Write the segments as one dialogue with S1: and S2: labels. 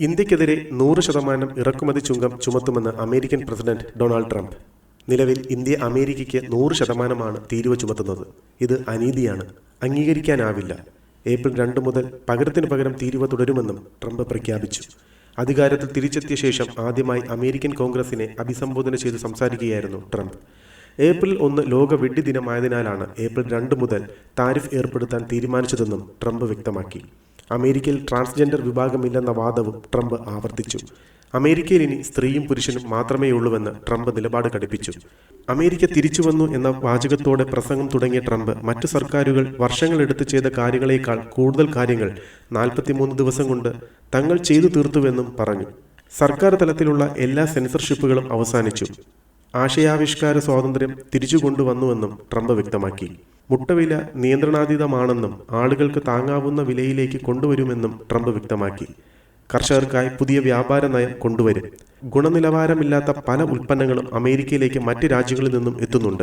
S1: ഇന്ത്യക്കെതിരെ നൂറ് ശതമാനം ഇറക്കുമതി ചുങ്കം ചുമത്തുമെന്ന് അമേരിക്കൻ പ്രസിഡന്റ് ഡൊണാൾഡ് ട്രംപ്. നിലവിൽ ഇന്ത്യ അമേരിക്കയ്ക്ക് നൂറ് ശതമാനമാണ് തീരുവ ചുമത്തുന്നത്. ഇത് അനീതിയാണ്. അംഗീകരിക്കാനാവില്ല. ഏപ്രിൽ രണ്ട് മുതൽ പകരത്തിന് പകരം തീരുവ തുടരുമെന്നും ട്രംപ് പ്രഖ്യാപിച്ചു. അധികാരത്തിൽ തിരിച്ചെത്തിയ ശേഷം ആദ്യമായി അമേരിക്കൻ കോൺഗ്രസിനെ അഭിസംബോധന ചെയ്ത് സംസാരിക്കുകയായിരുന്നു ട്രംപ്. ഏപ്രിൽ ഒന്ന് ലോക വെഡ്ഡി ദിനമായതിനാലാണ് ഏപ്രിൽ രണ്ട് മുതൽ താരിഫ് ഏർപ്പെടുത്താൻ തീരുമാനിച്ചതെന്നും ട്രംപ് വ്യക്തമാക്കി. അമേരിക്കയിൽ ട്രാൻസ്ജെൻഡർ വിഭാഗമില്ലെന്ന വാദവും ട്രംപ് ആവർത്തിച്ചു. അമേരിക്കയിൽ ഇനി സ്ത്രീയും പുരുഷനും മാത്രമേ ഉള്ളൂവെന്ന് ട്രംപ് നിലപാട് ഘടിപ്പിച്ചു. അമേരിക്ക തിരിച്ചു വന്നു എന്ന വാചകത്തോടെ പ്രസംഗം തുടങ്ങിയ ട്രംപ് മറ്റു സർക്കാരുകൾ വർഷങ്ങളെടുത്ത് ചെയ്ത കാര്യങ്ങളേക്കാൾ കൂടുതൽ കാര്യങ്ങൾ നാൽപ്പത്തിമൂന്ന് ദിവസം കൊണ്ട് തങ്ങൾ ചെയ്തു തീർത്തുവെന്നും പറഞ്ഞു. സർക്കാർ തലത്തിലുള്ള എല്ലാ സെൻസർഷിപ്പുകളും അവസാനിച്ചു. ആശയാവിഷ്കാര സ്വാതന്ത്ര്യം തിരിച്ചു കൊണ്ടുവന്നുവെന്നും ട്രംപ് വ്യക്തമാക്കി. മുട്ടവില നിയന്ത്രണാതീതമാണെന്നും ആളുകൾക്ക് താങ്ങാവുന്ന വിലയിലേക്ക് കൊണ്ടുവരുമെന്നും ട്രംപ് വ്യക്തമാക്കി. കർഷകർക്കായി പുതിയ വ്യാപാര നയം കൊണ്ടുവരും. ഗുണനിലവാരമില്ലാത്ത പല ഉൽപ്പന്നങ്ങളും അമേരിക്കയിലേക്ക് മറ്റ് രാജ്യങ്ങളിൽ നിന്നും എത്തുന്നുണ്ട്.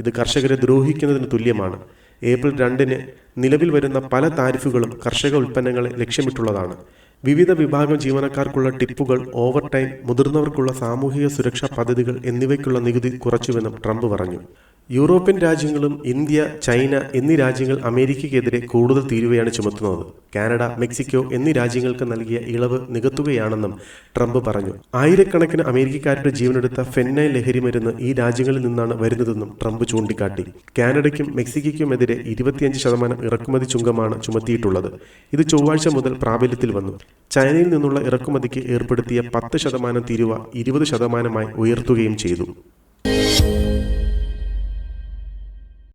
S1: ഇത് കർഷകരെ ദ്രോഹിക്കുന്നതിന് തുല്യമാണ്. ഏപ്രിൽ രണ്ടിന് നിലവിൽ വരുന്ന പല താരിഫുകളും കർഷക ഉൽപ്പന്നങ്ങളെ ലക്ഷ്യമിട്ടുള്ളതാണ്. വിവിധ വിഭാഗം ജീവനക്കാർക്കുള്ള ടിപ്പുകൾ ഓവർ ടൈം മുതിർന്നവർക്കുള്ള സാമൂഹിക സുരക്ഷാ പദ്ധതികൾ എന്നിവയ്ക്കുള്ള നികുതി കുറച്ചുവെന്നും ട്രംപ് പറഞ്ഞു. യൂറോപ്യൻ രാജ്യങ്ങളും ഇന്ത്യ ചൈന എന്നീ രാജ്യങ്ങൾ അമേരിക്കയ്ക്കെതിരെ കൂടുതൽ തീരുവയാണ് ചുമത്തുന്നത്. കാനഡ മെക്സിക്കോ എന്നീ രാജ്യങ്ങൾക്ക് നൽകിയ ഇളവ് നികത്തുകയാണെന്നും ട്രംപ് പറഞ്ഞു. ആയിരക്കണക്കിന് അമേരിക്കക്കാരുടെ ജീവനെടുത്ത ഫെന്നൈ ലഹരി മരുന്ന് ഈ രാജ്യങ്ങളിൽ നിന്നാണ് വരുന്നതെന്നും ട്രംപ് ചൂണ്ടിക്കാട്ടി. കാനഡയ്ക്കും മെക്സിക്കോയ്ക്കുമെതിരെ ഇരുപത്തിയഞ്ച് ശതമാനം ഇറക്കുമതി ചുങ്കമാണ് ചുമത്തിയിട്ടുള്ളത്. ഇത് ചൊവ്വാഴ്ച മുതൽ പ്രാബല്യത്തിൽ വന്നു. ചൈനയിൽ നിന്നുള്ള ഇറക്കുമതിക്ക് ഏർപ്പെടുത്തിയ പത്ത് ശതമാനം തീരുവ ഇരുപത് ശതമാനമായി ഉയർത്തുകയും ചെയ്തു.